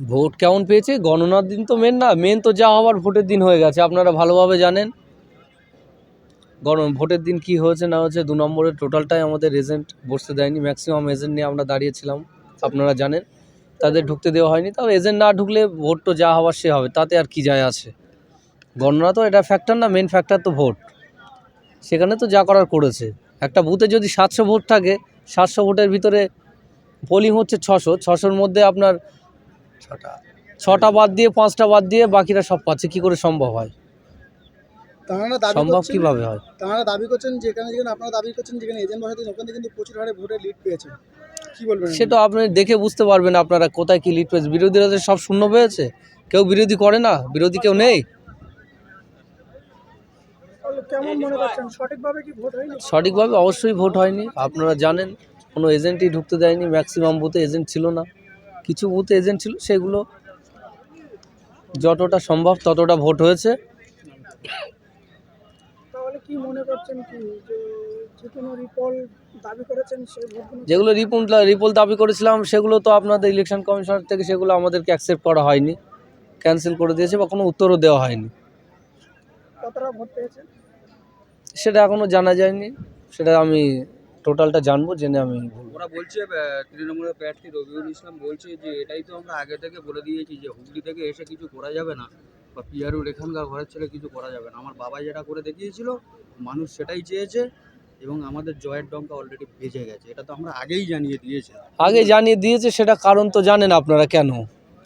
Vote কেমন পেয়েছে? গণনার দিন তো মেন না মেন তো যা হওয়ার ভোটের দিন হয়ে গেছে, আপনারা ভালোভাবে জানেন। গণ, ভোটের দিন কি হয়েছে না হয়েছে, দু নম্বরের টোটালটাই আমাদের এজেন্ট বসতে দেয়নি ম্যাক্সিমাম এজেন্ট নিয়ে আমরা দাঁড়িয়েছিলাম, আপনারা জানেন। তাদের ঢুকতে দেওয়া হয়নি তবে এজেন্ট না ঢুকলে ভোট তো যা হওয়ার সে হবে, তাতে আর কি যায় আছে। গণনা তো এটা ফ্যাক্টর না মেন ফ্যাক্টর তো ভোট। সেখানে তো যা করার করেছে। একটা বুথে যদি সাতশো ভোট থাকে, সাতশো ভোটের ভিতরে পোলিং হচ্ছে ছশো, ছশোর মধ্যে আপনার ছটা। ছটা বাদ দিয়ে পাঁচটা বাদ দিয়ে বাকিরা সব পাচ্ছে। কি করে সম্ভব হয়? তারা দাবি সম্ভব কীভাবে হয়? তারা দাবি করছেন যেখানে যেখানে আপনারা দাবি করছেন যেখানে এজেন্ট বসাতে ওখানে কিন্তু প্রচুর হারে ভোটে লিড পেয়েছেন। কি বলবেন সেটা আপনি দেখে বুঝতে পারবেন আপনারা কোথায় কি লিড পেয়েছে। বিরোধীরা তো সব শূন্য পেয়েছে? কেউ বিরোধী করে না? বিরোধী কেউ নেই? সঠিকভাবে অবশ্যই ভোট হয়নি। আপনারা জানেন কোনো এজেন্টই ঢুকতে দেয়নি। ম্যাক্সিমাম বুথে এজেন্ট ছিল না। কিছু বুথে এজেন্ট ছিল সেগুলো যতটা সম্ভব ততটা ভোট হয়েছে। রিপল দাবি যেগুলো রিপোর্ট রিপোর্ট দাবি করেছিলাম সেগুলো তো আপনাদের ইলেকশন কমিশনার থেকে সেগুলো আমাদেরকে অ্যাকসেপ্ট করা হয়নি। ক্যান্সেল করে দিয়েছে বা কোনো উত্তরও দেওয়া হয়নি। সেটা এখনও জানা যায়নি। সেটা আমি টোটালটা জানব জেনে আমি বলব। ওরা বলছে তৃণমূলের প্রার্থী রবিউল ইসলাম বলছে যে এটাই তো আমরা আগে থেকে বলে দিয়েছি যে হুগলি থেকে এসে কিছু করা যাবে না বা পিয়ারুর এখানকার ঘরের ছেলে কিছু করা যাবে না। আমার বাবা যেটা করে দেখিয়েছিল মানুষ সেটাই চেয়েছে এবং আমাদের জয়ের ডঙ্কা অলরেডি ভেজে গেছে। এটা তো আমরা আগেই জানিয়ে দিয়েছি। আগে জানিয়ে দিয়েছে সেটা কারণ তো জানেন আপনারা কেন?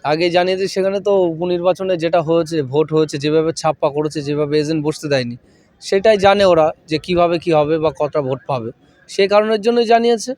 আগে জানিয়ে দিয়ে সেখানে তো উপনির্বাচনে যেটা হয়েছে ভোট হয়েছে যেভাবে ছাপ্পা করেছে যেভাবে এজেন্ট বসতে দেয়নি সেটাই জানে ওরা যে কীভাবে কি হবে বা কতটা ভোট পাবে। সেই কারণের জন্যই জানিয়েছে।